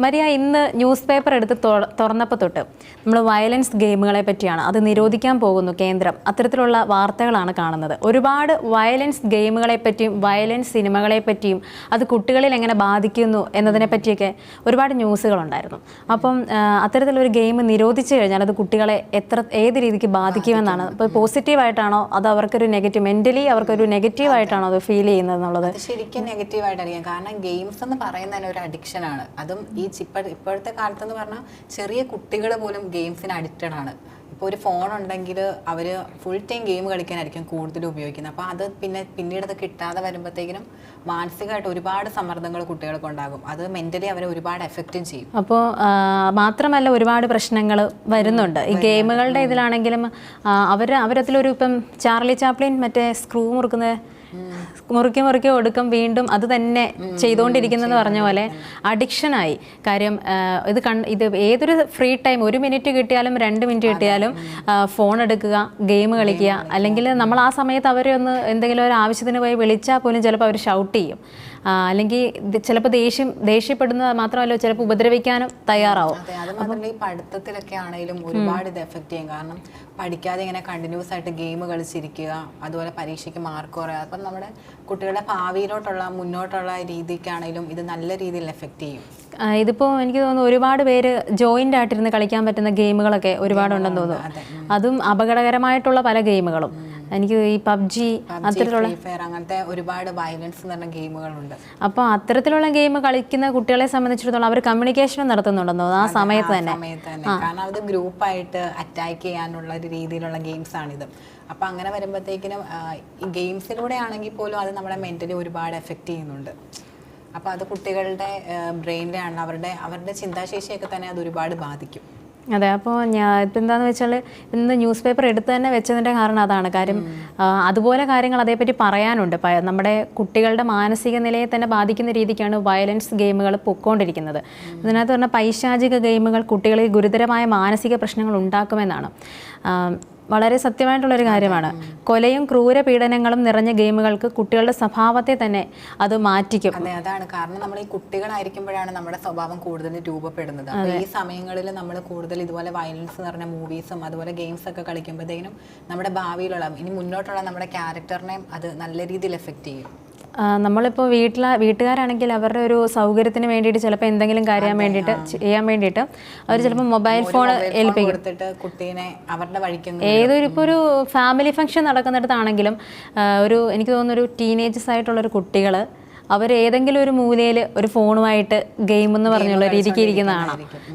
Maria ഇന്ന് news paper എടുത്ത് തുറന്നപ്പോൾ തൊട്ട് നമ്മൾ വയലൻസ് ഗെയിമുകളെ പറ്റിയാണ്. അത് നിരോധിക്കാൻ പോകുന്നു കേന്ദ്രം. അത്തരത്തിലുള്ള വാർത്തകളാണ് കാണുന്നത്. ഒരുപാട് വയലൻസ് ഗെയിമുകളെ പറ്റിയും വയലൻസ് സിനിമകളെ പറ്റിയും അത് കുട്ടികളിൽ എങ്ങനെ ബാധിക്കുന്നു എന്നതിനെ പറ്റിയൊക്കെ ഒരുപാട് ന്യൂസുകളുണ്ടായിരുന്നു. അപ്പം അത്തരത്തിലൊരു ഗെയിം നിരോധിച്ചു കഴിഞ്ഞാൽ അത് കുട്ടികളെ എത്ര ഏത് രീതിക്ക് ബാധിക്കുമെന്നാണ്. ഇപ്പോൾ പോസിറ്റീവായിട്ടാണോ അത് അവർക്കൊരു നെഗറ്റീവ് മെന്റലി അവർക്കൊരു നെഗറ്റീവായിട്ടാണോ അത് ഫീൽ ചെയ്യുന്നത് എന്നുള്ളത്? ശരിക്കും നെഗറ്റീവ് അറിയാം കാരണം ഗെയിംസ് എന്ന് പറയുന്നത് ഒരു അഡിക്ഷനാണ്. അതും ഈ ചിപ്പ ഇപ്പോഴത്തെ കാലത്ത് എന്ന് പറഞ്ഞാൽ ചെറിയ കുട്ടികൾ പോലും ഗെയിംസിന് അഡിക്റ്റഡ് ആണ്. ഇപ്പോൾ ഒരു ഫോൺ ഉണ്ടെങ്കിൽ അവർ ഫുൾ ടൈം ഗെയിം കളിക്കാനായിരിക്കും കൂടുതൽ ഉപയോഗിക്കുന്നത്. അപ്പോൾ അത് പിന്നെ പിന്നീട് അത് കിട്ടാതെ വരുമ്പോഴത്തേക്കിനും മാനസികമായിട്ട് ഒരുപാട് സമ്മർദ്ദങ്ങൾ കുട്ടികൾക്ക് ഉണ്ടാകും. അത് മെന്റലി അവരെ ഒരുപാട് എഫക്റ്റും ചെയ്യും. അപ്പോൾ മാത്രമല്ല ഒരുപാട് പ്രശ്നങ്ങൾ വരുന്നുണ്ട്. ഈ ഗെയിമുകളുടെ ഇതിലാണെങ്കിലും അവർ അവരതിലൊരു ഇപ്പം ചാർലി ചാപ്ലിൻ മറ്റേ സ്ക്രൂ മുറുക്കുന്ന മുറുക്കി മുറുക്കി ഒടുക്കം വീണ്ടും അത് തന്നെ ചെയ്തുകൊണ്ടിരിക്കുന്നെന്ന് പറഞ്ഞ പോലെ അഡിക്ഷനായി. കാര്യം ഇത് കൺ ഇത് ഏതൊരു ഫ്രീ ടൈം ഒരു മിനിറ്റ് കിട്ടിയാലും രണ്ട് മിനിറ്റ് കിട്ടിയാലും ഫോൺ എടുക്കുക ഗെയിം കളിക്കുക അല്ലെങ്കിൽ നമ്മൾ ആ സമയത്ത് അവരെ ഒന്ന് എന്തെങ്കിലും ഒരു ആവശ്യത്തിന് പോയി വിളിച്ചാൽ പോലും ചിലപ്പോൾ അവർ ഷൗട്ട് ചെയ്യും. അല്ലെങ്കിൽ ചിലപ്പോൾ ദേഷ്യം ദേഷ്യപ്പെടുന്നത് മാത്രമല്ല ചിലപ്പോൾ ഉപദ്രവിക്കാനും തയ്യാറാവും. അതെ ഈ പഠിത്തത്തിലൊക്കെ ആണെങ്കിലും ഒരുപാട് ഇത് എഫക്റ്റ് ചെയ്യും. കാരണം പഠിക്കാതെ ഇങ്ങനെ കണ്ടിന്യൂസ് ആയിട്ട് ഗെയിം കളിച്ചിരിക്കുക അതുപോലെ പരീക്ഷയ്ക്ക് മാർക്ക് കുറയുക. അപ്പം നമ്മുടെ കുട്ടികളുടെ ഭാവിയിലോട്ടുള്ള മുന്നോട്ടുള്ള രീതിക്കാണെങ്കിലും ഇത് നല്ല രീതിയിൽ എഫക്റ്റ് ചെയ്യും. ഇതിപ്പോൾ എനിക്ക് തോന്നുന്നു ഒരുപാട് പേര് ജോയിന്റ് ആയിട്ടിരുന്ന് കളിക്കാൻ പറ്റുന്ന ഗെയിമുകളൊക്കെ ഒരുപാടുണ്ടെന്ന് തോന്നുന്നു. അതും അപകടകരമായിട്ടുള്ള പല ഗെയിമുകളും എനിക്ക് ഈ പബ്ജി അത്തരത്തിലുള്ള അങ്ങനത്തെ ഒരുപാട് വയലൻസ് ഗെയിമുകളുണ്ട്. അപ്പോൾ അത്തരത്തിലുള്ള ഗെയിം കളിക്കുന്ന കുട്ടികളെ സംബന്ധിച്ചിടത്തോളം അവർ കമ്മ്യൂണിക്കേഷൻ നടത്തുന്നുണ്ടെന്നോ? ആ സമയത്ത് തന്നെ. കാരണം അത് ഗ്രൂപ്പായിട്ട് അറ്റാക്ക് ചെയ്യാനുള്ള ഒരു രീതിയിലുള്ള ഗെയിംസ് ആണിത്. അപ്പൊ അങ്ങനെ വരുമ്പോഴത്തേക്കിനും ഗെയിംസിലൂടെ ആണെങ്കിൽ പോലും അത് നമ്മുടെ മെന്റലി ഒരുപാട് എഫക്ട് ചെയ്യുന്നുണ്ട്. അപ്പൊ അത് കുട്ടികളുടെ ബ്രെയിനിലാണ് അവരുടെ അവരുടെ ചിന്താശേഷിയൊക്കെ തന്നെ അത് ഒരുപാട് ബാധിക്കും. അതെ അപ്പോൾ ഞാൻ ഇപ്പം എന്താണെന്ന് വെച്ചാൽ ഇന്ന് ന്യൂസ് പേപ്പർ എടുത്ത് തന്നെ വെച്ചതിന്റെ കാരണം അതാണ്. കാര്യം അതുപോലെ കാര്യങ്ങൾ അതേപ്പറ്റി പറയാനുണ്ട്. നമ്മുടെ കുട്ടികളുടെ മാനസിക നിലയെ തന്നെ ബാധിക്കുന്ന രീതിക്കാണ് വയലൻസ് ഗെയിമുകൾ പൊക്കോണ്ടിരിക്കുന്നത്. അതിനകത്ത് പറഞ്ഞാൽ പൈശാചിക ഗെയിമുകൾ കുട്ടികളിൽ ഗുരുതരമായ മാനസിക പ്രശ്നങ്ങൾ ഉണ്ടാക്കുമെന്നാണ്. വളരെ സത്യമായിട്ടുള്ളൊരു കാര്യമാണ്. കൊലയും ക്രൂര പീഡനങ്ങളും നിറഞ്ഞ ഗെയിമുകൾക്ക് കുട്ടികളുടെ സ്വഭാവത്തെ തന്നെ അത് മാറ്റിക്കും. അതെ അതാണ്. കാരണം നമ്മൾ ഈ കുട്ടികളായിരിക്കുമ്പോഴാണ് നമ്മുടെ സ്വഭാവം കൂടുതൽ രൂപപ്പെടുന്നത്. ഈ സമയങ്ങളിൽ നമ്മൾ കൂടുതൽ ഇതുപോലെ വയലൻസ് നിറഞ്ഞ മൂവീസും അതുപോലെ ഗെയിംസ് ഒക്കെ കളിക്കുമ്പോഴത്തേനും നമ്മുടെ ഭാവിയിലുള്ള ഇനി മുന്നോട്ടുള്ള നമ്മുടെ ക്യാരക്ടറിനെയും അത് നല്ല രീതിയിൽ എഫക്ട് ചെയ്യും. നമ്മളിപ്പോൾ വീട്ടിലെ വീട്ടുകാരാണെങ്കിൽ അവരുടെ ഒരു സൗകര്യത്തിന് വേണ്ടിയിട്ട് ചിലപ്പോൾ എന്തെങ്കിലും കാര്യം വേണ്ടിയിട്ട് ചെയ്യാൻ വേണ്ടിയിട്ട് അവർ ചിലപ്പോൾ മൊബൈൽ ഫോൺ ഏൽപ്പിക്കും. കുട്ടീനെ അവരുടെ വഴിക്ക് ഏതൊരു ഇപ്പോൾ ഒരു ഫാമിലി ഫംഗ്ഷൻ നടക്കുന്നിടത്താണെങ്കിലും ഒരു എനിക്ക് തോന്നുന്നു ഒരു ടീനേജസ് ആയിട്ടുള്ള ഒരു കുട്ടികൾ അവർ ഏതെങ്കിലും ഒരു മൂലയിൽ ഒരു ഫോണുമായിട്ട് ഗെയിം എന്ന് പറഞ്ഞുള്ള രീതിക്ക് ഇരിക്കുന്നതാണ്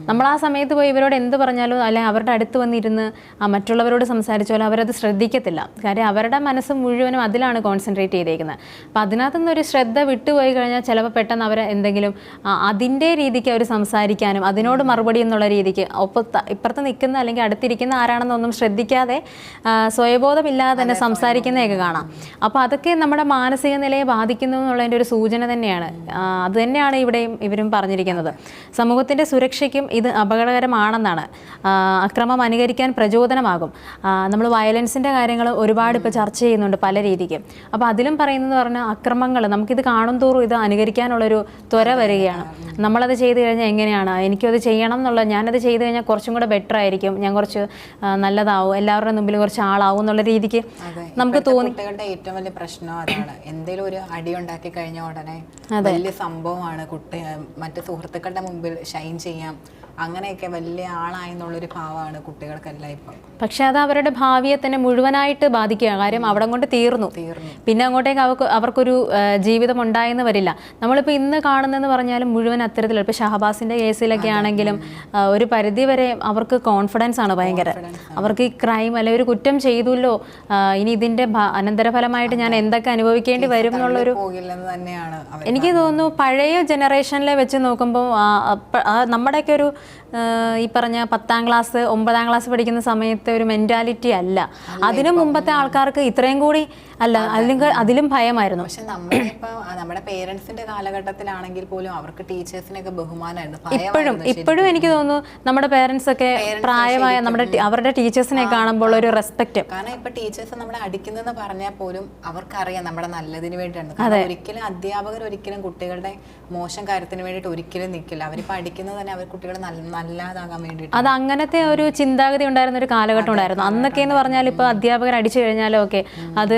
നമ്മൾ ആ സമയത്ത് പോയി ഇവരോട് എന്ത് പറഞ്ഞാലും അല്ലെങ്കിൽ അവരുടെ അടുത്ത് വന്നിരുന്ന് ആ മറ്റുള്ളവരോട് സംസാരിച്ചാലും അവരത് ശ്രദ്ധിക്കത്തില്ല. കാര്യം അവരുടെ മനസ്സ് മുഴുവനും അതിലാണ് കോൺസെൻട്രേറ്റ് ചെയ്തേക്കുന്നത്. അപ്പം അതിനകത്തു നിന്നൊരു ശ്രദ്ധ വിട്ടുപോയി കഴിഞ്ഞാൽ ചിലപ്പോൾ പെട്ടെന്ന് അവർ എന്തെങ്കിലും അതിന്റെ രീതിക്ക് അവർ സംസാരിക്കാനും അതിനോട് മറുപടി എന്നുള്ള രീതിക്ക് ഒപ്പം ഇപ്പുറത്ത് നിൽക്കുന്ന അല്ലെങ്കിൽ അടുത്തിരിക്കുന്ന ആരാണെന്നൊന്നും ശ്രദ്ധിക്കാതെ സ്വയബോധമില്ലാതെ തന്നെ സംസാരിക്കുന്നതൊക്കെ കാണാം. അപ്പോൾ അതൊക്കെ നമ്മുടെ മാനസിക നിലയെ ബാധിക്കുന്നു എന്നുള്ളതിന്റെ ഒരു സൂചന തന്നെയാണ്. അത് തന്നെയാണ് ഇവിടെയും ഇവരും പറഞ്ഞിരിക്കുന്നത്. സമൂഹത്തിന്റെ സുരക്ഷയ്ക്കും ഇത് അപകടകരമാണെന്നാണ്. അക്രമം അനുകരിക്കാൻ പ്രചോദനമാകും. നമ്മൾ വയലൻസിന്റെ കാര്യങ്ങൾ ഒരുപാട് ഇപ്പോൾ ചർച്ച ചെയ്യുന്നുണ്ട് പല രീതിക്ക്. അപ്പോൾ അതിലും പറയുന്നത് പറഞ്ഞാൽ അക്രമങ്ങൾ നമുക്കിത് കാണും തോറും ഇത് അനുകരിക്കാനുള്ളൊരു ത്വര വരികയാണ്. നമ്മളത് ചെയ്തു കഴിഞ്ഞാൽ എങ്ങനെയാണ്? എനിക്കത് ചെയ്യണം എന്നുള്ള ഞാനത് ചെയ്തു കഴിഞ്ഞാൽ കുറച്ചും കൂടെ ബെറ്റർ ആയിരിക്കും. ഞാൻ കുറച്ച് നല്ലതാവും. എല്ലാവരുടെ മുമ്പിൽ കുറച്ച് ആളാവും എന്നുള്ള രീതിക്ക് നമുക്ക് തോന്നി ഏറ്റവും വലിയ പ്രശ്നം അതാണ്. എന്തെങ്കിലും ഒരു അടി ഉണ്ടാക്കി കഴിഞ്ഞ ഉടനെ. വലിയ സംഭവമാണ് കുട്ടി മറ്റു സുഹൃത്തുക്കളുടെ മുമ്പിൽ ഷൈൻ ചെയ്യാം. അങ്ങനെയൊക്കെ വലിയ ആളായി എന്നുള്ളൊരു ഭാവമാണ് കുട്ടികൾക്കെല്ലാം ഇപ്പം. പക്ഷെ അത് അവരുടെ ഭാവിയെ തന്നെ മുഴുവനായിട്ട് ബാധിക്കുക കാര്യം അവിടെ കൊണ്ട് തീർന്നു. തീർന്നു. പിന്നെ അങ്ങോട്ടേക്ക് അവർക്ക് അവർക്കൊരു ജീവിതം ഉണ്ടായെന്ന് വരില്ല. നമ്മളിപ്പോൾ ഇന്ന് കാണുന്നതെന്ന് പറഞ്ഞാലും മുഴുവൻ അത്തരത്തിലുള്ള ഇപ്പോൾ ഷഹബാസിന്റെ കേസിലൊക്കെ ആണെങ്കിലും ഒരു പരിധി വരെ അവർക്ക് കോൺഫിഡൻസ് ആണ് ഭയങ്കര. അവർക്ക് ഈ ക്രൈം അല്ലെങ്കിൽ ഒരു കുറ്റം ചെയ്തുല്ലോ ഇനി ഇതിന്റെ അനന്തരഫലമായിട്ട് ഞാൻ എന്തൊക്കെ അനുഭവിക്കേണ്ടി വരും എന്നുള്ളൊരു എനിക്ക് തോന്നുന്നു പഴയ ജനറേഷനിലെ വെച്ച് നോക്കുമ്പോൾ നമ്മുടെയൊക്കെ ഒരു ഈ പറഞ്ഞ പത്താം ക്ലാസ് ഒമ്പതാം ക്ലാസ് പഠിക്കുന്ന സമയത്തെ ഒരു മെന്റാലിറ്റി അല്ല. അതിനു മുമ്പത്തെ ആൾക്കാർക്ക് ഇത്രയും കൂടി അല്ല അതിലും അതിലും ഭയമായിരുന്നു. പക്ഷെ നമ്മളിപ്പോ നമ്മുടെ പേരൻസിന്റെ കാലഘട്ടത്തിലാണെങ്കിൽ പോലും അവർക്ക് ടീച്ചേഴ്സിനൊക്കെ ബഹുമാനമായിരുന്നു. ഇപ്പോഴും ഇപ്പോഴും എനിക്ക് തോന്നുന്നു നമ്മുടെ പേരൻസ് ഒക്കെ പ്രായമായ നമ്മുടെ അവരുടെ ടീച്ചേഴ്സിനെ കാണുമ്പോൾ ഒരു റെസ്പെക്റ്റ് കാരണം ഇപ്പൊ ടീച്ചേഴ്സ് നമ്മളെ അടിക്കുന്നെന്ന് പറഞ്ഞാൽ പോലും അവർക്കറിയാം നമ്മുടെ നല്ലതിന് വേണ്ടിയാണ്. ഒരിക്കലും അധ്യാപകർ ഒരിക്കലും കുട്ടികളുടെ മോശം കാര്യത്തിന് വേണ്ടിയിട്ട് ഒരിക്കലും നിൽക്കില്ല. അവരിപ്പോ അടിക്കുന്നത് തന്നെ അവർ കുട്ടികളെ നല്ല നല്ലതാകാൻ വേണ്ടിയിട്ട്. അത് അങ്ങനത്തെ ഒരു ചിന്താഗതി ഉണ്ടായിരുന്ന ഒരു കാലഘട്ടം ഉണ്ടായിരുന്നു. അന്നൊക്കെ എന്ന് പറഞ്ഞാൽ ഇപ്പൊ അധ്യാപകർ അടിച്ചു കഴിഞ്ഞാലും ഒക്കെ അത്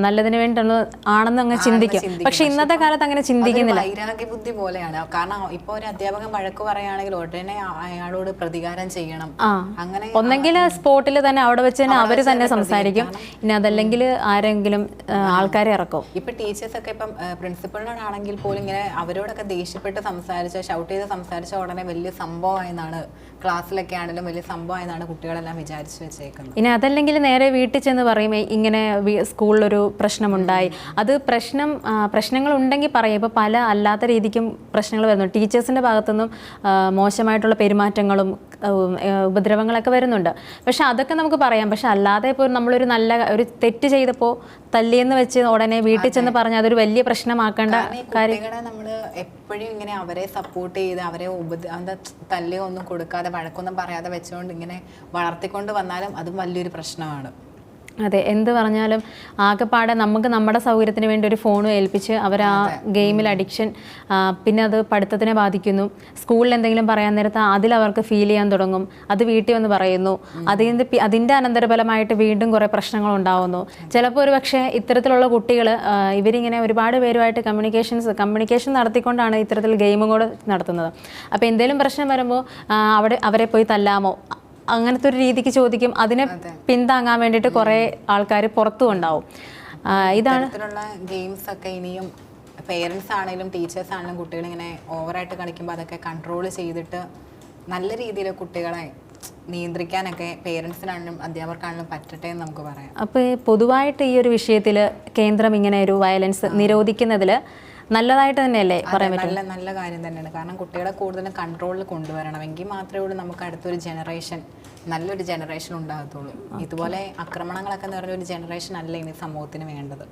നല്ലതിന് വേണ്ടിയുള്ള ആണെന്ന് അങ്ങ് ചിന്തിക്കും. പക്ഷെ ഇന്നത്തെ കാലത്ത് അങ്ങനെ ചിന്തിക്കുന്നില്ല. വൈരാഗ്യ ബുദ്ധി പോലെയാണ്. കാരണം ഇപ്പൊ ഒരു അധ്യാപകൻ വഴക്ക് പറയുകയാണെങ്കിൽ ഉടനെ അയാളോട് പ്രതികാരം ചെയ്യണം. അങ്ങനെ ഒന്നെങ്കിൽ സ്പോട്ടിൽ തന്നെ അവിടെ വെച്ച് തന്നെ അവർ തന്നെ സംസാരിക്കും. ഇനി അതല്ലെങ്കിൽ ആരെങ്കിലും ആൾക്കാരെ ഇറക്കും. ഇപ്പൊ ടീച്ചേഴ്സ് ഒക്കെ ഇപ്പം പ്രിൻസിപ്പളിനോടാണെങ്കിൽ പോലും ഇങ്ങനെ അവരോടൊക്കെ ദേഷ്യപ്പെട്ട് സംസാരിച്ച ഷൗട്ട് ചെയ്ത് സംസാരിച്ച ഉടനെ വലിയ സംഭവമായെന്നാണ് ക്ലാസ്സിലൊക്കെ ആണെങ്കിലും വലിയ സംഭവമായെന്നാണ് കുട്ടികളെല്ലാം വിചാരിച്ചു വെച്ചേക്കുന്നത്. ഇനി അതല്ലെങ്കിൽ നേരെ വീട്ടിൽ ചെന്ന് പറയുമ്പോൾ ഇങ്ങനെ വി- സ്കൂളിലൊരു പ്രശ്നമുണ്ടായി. അത് പ്രശ്നം പ്രശ്നങ്ങൾ ഉണ്ടെങ്കിൽ പറയും. ഇപ്പോൾ പല അല്ലാത്ത രീതിക്കും പ്രശ്നങ്ങൾ വരുന്നു ടീച്ചേഴ്സിന്റെ ഭാഗത്തുനിന്നും മോശമായിട്ടുള്ള പെരുമാറ്റങ്ങളും ഉപദ്രവങ്ങളൊക്കെ വരുന്നുണ്ട്. പക്ഷെ അതൊക്കെ നമുക്ക് പറയാം. പക്ഷെ അല്ലാതെ ഇപ്പോൾ നമ്മളൊരു നല്ല ഒരു തെറ്റ് ചെയ്തപ്പോൾ തല്ലിയെന്ന് വെച്ച് ഉടനെ വീട്ടിൽ ചെന്ന് പറഞ്ഞാൽ അതൊരു വലിയ പ്രശ്നമാക്കേണ്ട കാര്യം നമ്മൾ എപ്പോഴും ഇങ്ങനെ അവരെ സപ്പോർട്ട് ചെയ്ത് അവരെ തല്ലിയൊന്നും എന്താ തല്ലിയോ ഒന്നും കൊടുക്കാതെ വഴക്കൊന്നും പറയാതെ വെച്ചുകൊണ്ട് ഇങ്ങനെ വളർത്തിക്കൊണ്ട് വന്നാലും അതും വലിയൊരു പ്രശ്നമാണ്. അതെ എന്ത് പറഞ്ഞാലും ആകെപ്പാടെ നമുക്ക് നമ്മുടെ സൗകര്യത്തിന് വേണ്ടി ഒരു ഫോൺ ഏൽപ്പിച്ച് അവർ ആ ഗെയിമിൽ അഡിക്ഷൻ പിന്നെ അത് പഠിത്തത്തിനെ ബാധിക്കുന്നു. സ്കൂളിൽ എന്തെങ്കിലും പറയാൻ നേരത്ത് അതിൽ അവർക്ക് ഫീൽ ചെയ്യാൻ തുടങ്ങും. അത് വീട്ടിൽ വന്ന് പറയുന്നു. അതിന്റെ അതിന്റെ അനന്തരഫലമായിട്ട് വീണ്ടും കുറേ പ്രശ്നങ്ങൾ ഉണ്ടാവുന്നു. ചിലപ്പോൾ ഒരു പക്ഷേ ഇത്തരത്തിലുള്ള കുട്ടികൾ ഇവരിങ്ങനെ ഒരുപാട് പേരുമായിട്ട് കമ്മ്യൂണിക്കേഷൻസ് കമ്മ്യൂണിക്കേഷൻ നടത്തിക്കൊണ്ടാണ് ഇത്തരത്തിൽ ഗെയിമും കൂടെ നടത്തുന്നത്. അപ്പോൾ എന്തെങ്കിലും പ്രശ്നം വരുമ്പോൾ അവിടെ അവരെ പോയി തല്ലാമോ? അങ്ങനത്തെ ഒരു രീതിക്ക് ചോദിക്കും. അതിനെ പിന്താങ്ങാൻ വേണ്ടിയിട്ട് കുറേ ആൾക്കാർ പുറത്തും ഉണ്ടാവും ഇതാണ് ഗെയിംസ് ഒക്കെ ഇനിയും പേരൻസ് ആണെങ്കിലും ടീച്ചേഴ്സ് ആണെങ്കിലും കുട്ടികൾ ഇങ്ങനെ ഓവറായിട്ട് കളിക്കുമ്പോൾ അതൊക്കെ കൺട്രോൾ ചെയ്തിട്ട് നല്ല രീതിയിൽ കുട്ടികളെ നിയന്ത്രിക്കാനൊക്കെ പേരൻസിനാണെങ്കിലും അധ്യാപകർക്കാണെങ്കിലും പറ്റട്ടെ എന്ന് നമുക്ക് പറയാം. അപ്പോൾ പൊതുവായിട്ട് ഈ ഒരു വിഷയത്തിൽ കേന്ദ്രം ഇങ്ങനെ ഒരു വയലൻസ് നിരോധിക്കുന്നതിൽ നല്ലതായിട്ട് തന്നെയല്ലേ പറയാൻ പറ്റും? നല്ല നല്ല കാര്യം തന്നെയാണ്. കാരണം കുട്ടികളെ കൂടുതലും കൺട്രോളിൽ കൊണ്ടുവരണമെങ്കിൽ മാത്രമേ ഉള്ളൂ നമുക്ക് അടുത്തൊരു ജനറേഷൻ നല്ലൊരു ജനറേഷൻ ഉണ്ടാകത്തുള്ളൂ. ഇതുപോലെ ആക്രമണങ്ങളൊക്കെ നിറഞ്ഞ ഒരു ജനറേഷൻ അല്ല ഇനി സമൂഹത്തിന് വേണ്ടത്.